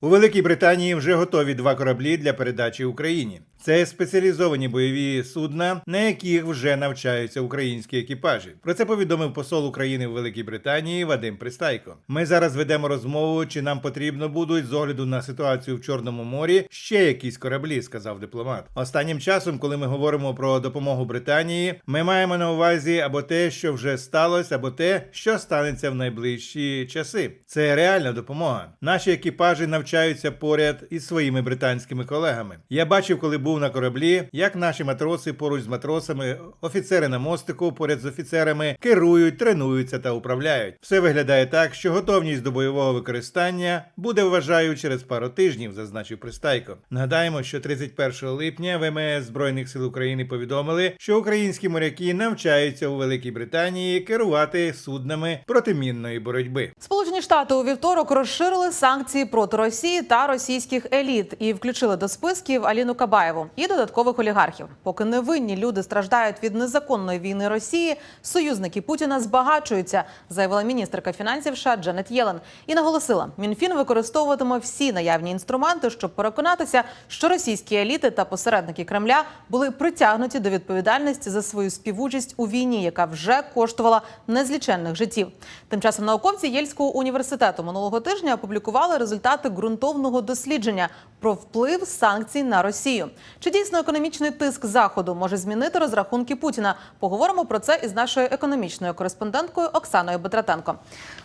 У Великій Британії вже готові два кораблі для передачі Україні. Це спеціалізовані бойові судна, на яких вже навчаються українські екіпажі. Про це повідомив посол України в Великій Британії Вадим Пристайко. Ми зараз ведемо розмову, чи нам потрібно будуть з огляду на ситуацію в Чорному морі ще якісь кораблі, сказав дипломат. Останнім часом, коли ми говоримо про допомогу Британії, ми маємо на увазі або те, що вже сталося, або те, що станеться в найближчі часи. Це реальна допомога. Наші екіпажі навчаються поряд із своїми британськими колегами. Я бачив, коли був на кораблі, як наші матроси поруч з матросами, офіцери на мостику поряд з офіцерами керують, тренуються та управляють. Все виглядає так, що готовність до бойового використання буде, вважаю, через пару тижнів, зазначив Пристайко. Нагадаємо, що 31 липня ВМС Збройних сил України повідомили, що українські моряки навчаються у Великій Британії керувати суднами протимінної боротьби. Сполучені Штати у вівторок розширили санкції проти Росії та російських еліт і включили до списків Аліну Кабаєву і додаткових олігархів. Поки невинні люди страждають від незаконної війни Росії, союзники Путіна збагачуються, заявила міністерка фінансів США Дженет Єлен і наголосила, Мінфін використовуватиме всі наявні інструменти, щоб переконатися, що російські еліти та посередники Кремля були притягнуті до відповідальності за свою співучасть у війні, яка вже коштувала незліченних життів. Тим часом науковці Єльського університету минулого тижня опублікували результати ґрунтовного дослідження про вплив санкцій на Росію. Чи дійсно економічний тиск заходу може змінити розрахунки Путіна? Поговоримо про це із нашою економічною кореспонденткою Оксаною Бетратенко.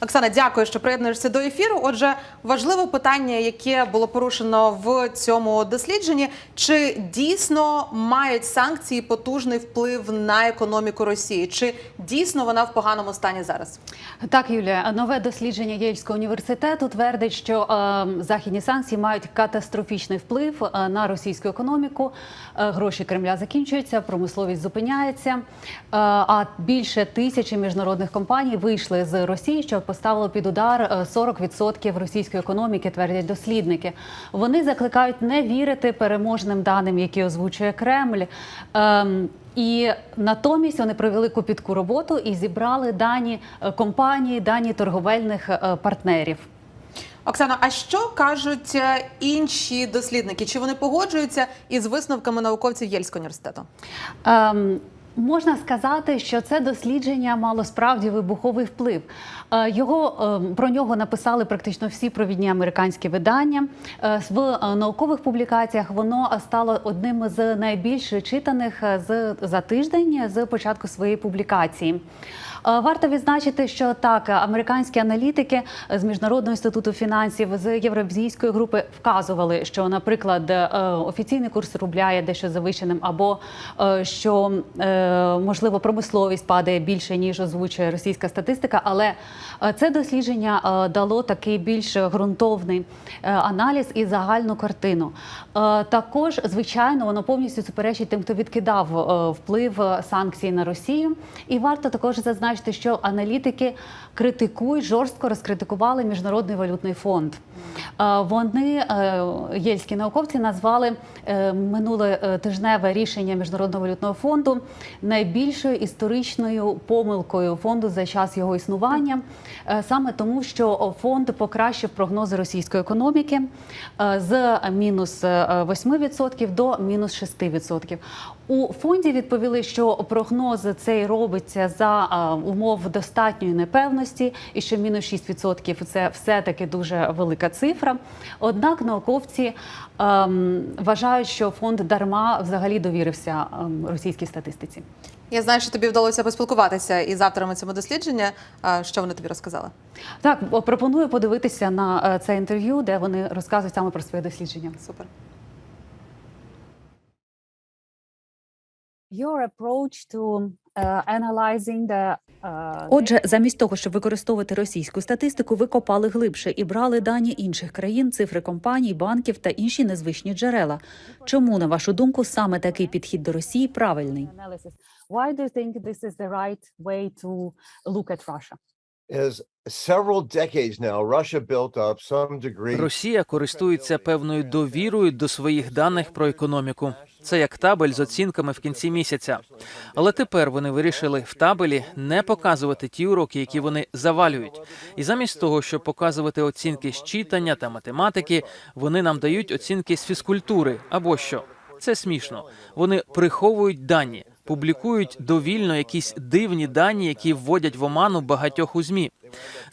Оксана, дякую, що приєднуєшся до ефіру. Отже, важливе питання, яке було порушено в цьому дослідженні: чи дійсно мають санкції потужний вплив на економіку Росії? Чи дійсно вона в поганому стані зараз? Так, Юлія, нове дослідження Єльського університету твердить, що е, західні санкції мають катастрофічний вплив е, на російську економіку. Е, гроші Кремля закінчуються, промисловість зупиняється. Е, а більше тисячі міжнародних компаній вийшли з Росії, що поставило під удар е, 40% російської економіки, твердять дослідники. Вони закликають не вірити переможним даним, які озвучує Кремль. Ем, і натомість вони провели копітку роботу і зібрали дані е, компанії, дані торговельних е, партнерів. Оксано, а що кажуть е, інші дослідники? Чи вони погоджуються із висновками науковців Єльського університету? Ем, Можна сказати, що це дослідження мало справді вибуховий вплив. Е, Його ем, про нього написали практично всі провідні американські видання. Е, В наукових публікаціях воно стало одним з найбільш читаних за тиждень з початку своєї публікації. Е, Варто відзначити, що так американські аналітики з міжнародного інституту фінансів з євразійської групи вказували, що, наприклад, е, офіційний курс рубля є дещо завищеним, або е, що можливо промисловість падає більше ніж озвучує російська статистика. Але це дослідження дало такий більш ґрунтовний аналіз і загальну картину. Також, звичайно, воно повністю суперечить тим, хто відкидав вплив санкцій на Росію. І варто також зазначити, що аналітики критикують жорстко розкритикували міжнародний валютний фонд. Е, Вони е, єльські науковці назвали е, минуле тижневе рішення міжнародного валютного фонду найбільшою історичною помилкою фонду за час його існування, саме тому, що фонд покращив прогнози російської економіки з мінус е, 8% до мінус 6%. У фонді відповіли, що прогноз цей робиться за умов достатньої непевності, і що мінус 6% – це все-таки дуже велика цифра. Однак науковці ем, вважають, що фонд дарма взагалі довірився ем, російській статистиці. Я знаю, що тобі вдалося поспілкуватися із авторами цього дослідження. Що вони тобі розказали? Так, пропоную подивитися на е, це інтерв'ю, де вони розказують саме про своє дослідження. Супер. Your approach to uh, analyzing the uh, Отже, замість того, щоб використовувати російську статистику, ви копали глибше і брали дані інших країн, цифри компаній, банків та інші незвичні джерела. Чому, на вашу думку, саме такий підхід до Росії правильний? Why do you think this is the right way to look at Russia? Росія користується певною довірою до своїх даних про економіку. Це як табель з оцінками в кінці місяця. Але тепер вони вирішили в табелі не показувати ті уроки, які вони завалюють. І замість того, щоб показувати оцінки з читання та математики, вони нам дають оцінки з фізкультури або що. Це смішно. Вони приховують дані, публікують довільно якісь дивні дані, які вводять в оману багатьох у змі.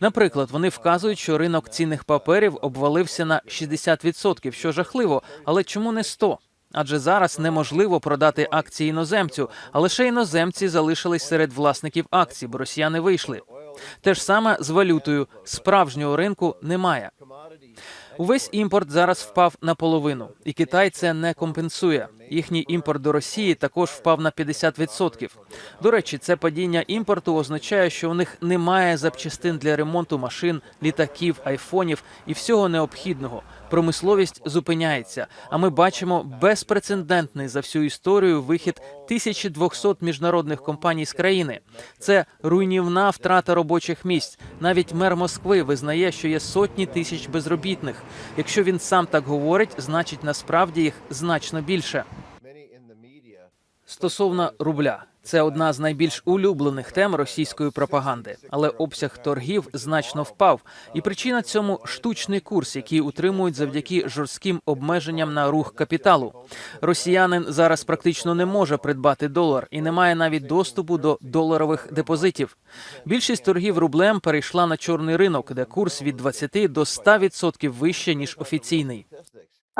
Наприклад, вони вказують, що ринок цінних паперів обвалився на 60%, що жахливо, але чому не 100%? Адже зараз неможливо продати акції іноземцю, а лише іноземці залишились серед власників акцій, бо росіяни вийшли. Те ж саме з валютою. Справжнього ринку немає. Увесь імпорт зараз впав наполовину, і Китай це не компенсує. Їхній імпорт до Росії також впав на 50%. До речі, це падіння імпорту означає, що у них немає запчастин для ремонту машин, літаків, айфонів і всього необхідного. Промисловість зупиняється. А ми бачимо безпрецедентний за всю історію вихід 1200 міжнародних компаній з країни. Це руйнівна втрата робочих місць. Навіть мер Москви визнає, що є сотні тисяч безробітних. Якщо він сам так говорить, значить насправді їх значно більше. Стосовно рубля, це одна з найбільш улюблених тем російської пропаганди, але обсяг торгів значно впав. І причина цьому штучний курс, який утримують завдяки жорстким обмеженням на рух капіталу. Росіянин зараз практично не може придбати долар і не має навіть доступу до доларових депозитів. Більшість торгів рублем перейшла на чорний ринок, де курс від 20 до 100% вище ніж офіційний.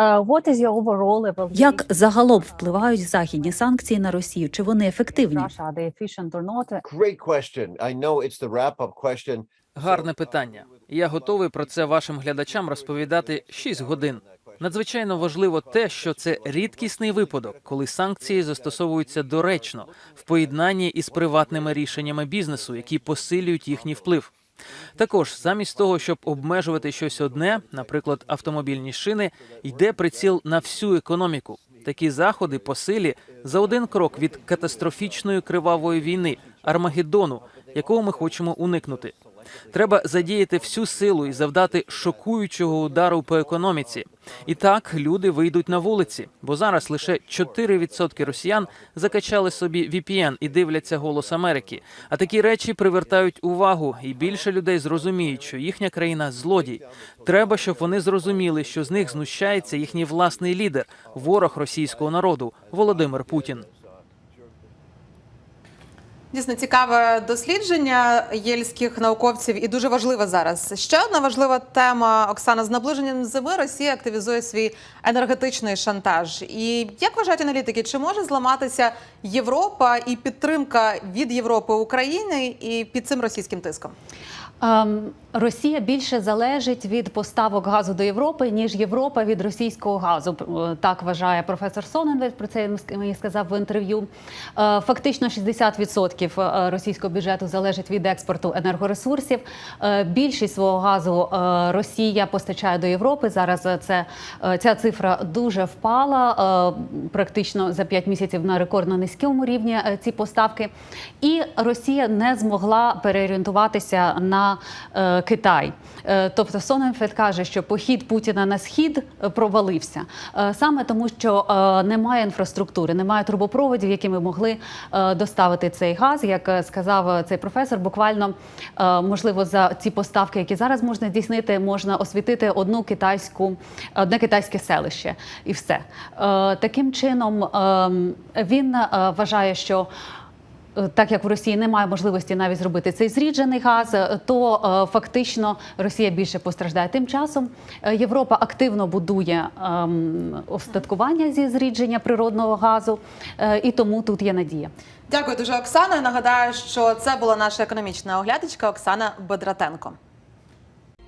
What is your overall evaluation Як загалом впливають західні санкції на Росію? Чи вони ефективні? Russia? Are they efficient or? Great question. I know it's the wrap-up question. Гарне питання. Я готовий про це вашим глядачам розповідати 6 годин. Надзвичайно важливо те, що це рідкісний випадок, коли санкції застосовуються доречно в поєднанні із приватними рішеннями бізнесу, які посилюють їхній вплив. Також замість того, щоб обмежувати щось одне, наприклад, автомобільні шини, йде приціл на всю економіку. Такі заходи по силі за один крок від катастрофічної кривавої війни Армагеддону, якого ми хочемо уникнути. Треба задіяти всю силу і завдати шокуючого удару по економіці. І так люди вийдуть на вулиці, бо зараз лише 4% росіян закачали собі VPN і дивляться голос Америки. А такі речі привертають увагу, і більше людей зрозуміють, що їхня країна злодій. Треба, щоб вони зрозуміли, що з них знущається їхній власний лідер, ворог російського народу Володимир Путін. Дійсно цікаве дослідження єльських науковців і дуже важливе зараз. Ще одна важлива тема Оксана з наближенням зими Росія активізує свій енергетичний шантаж. І як вважають аналітики, чи може зламатися Європа і підтримка від Європи України і під цим російським тиском? Ем, Росія більше залежить від поставок газу до Європи, ніж Європа від російського газу. Е, Так вважає професор Соненвельд, Про це мені сказав в інтерв'ю. Е, Фактично 60% е, російського бюджету залежить від експорту енергоресурсів. Більшість свого газу Росія постачає до Європи. Зараз це ця цифра дуже впала, практично за 5 місяців на рекордно низькому рівні ці поставки. І Росія не змогла переорієнтуватися на Китай. Е, Тобто Соненфельд каже, що похід Путіна на схід е, провалився Е, саме тому, що немає інфраструктури, немає трубопроводів, якими могли доставити цей газ. Як сказав цей професор, буквально можливо за ці поставки, які зараз можна здійснити, можна освітити одну китайську, одне китайське селище, і все таким чином ем, він вважає, що Так як в Росії немає можливості навіть зробити цей зріджений газ, е, то е, фактично Росія більше постраждає. Тим часом е, Європа активно будує ем, остаткування зі зрідження природного газу, і тому тут є надія. Дякую дуже, Оксана. Нагадаю, що це була наша економічна оглядачка Оксана Бедратенко.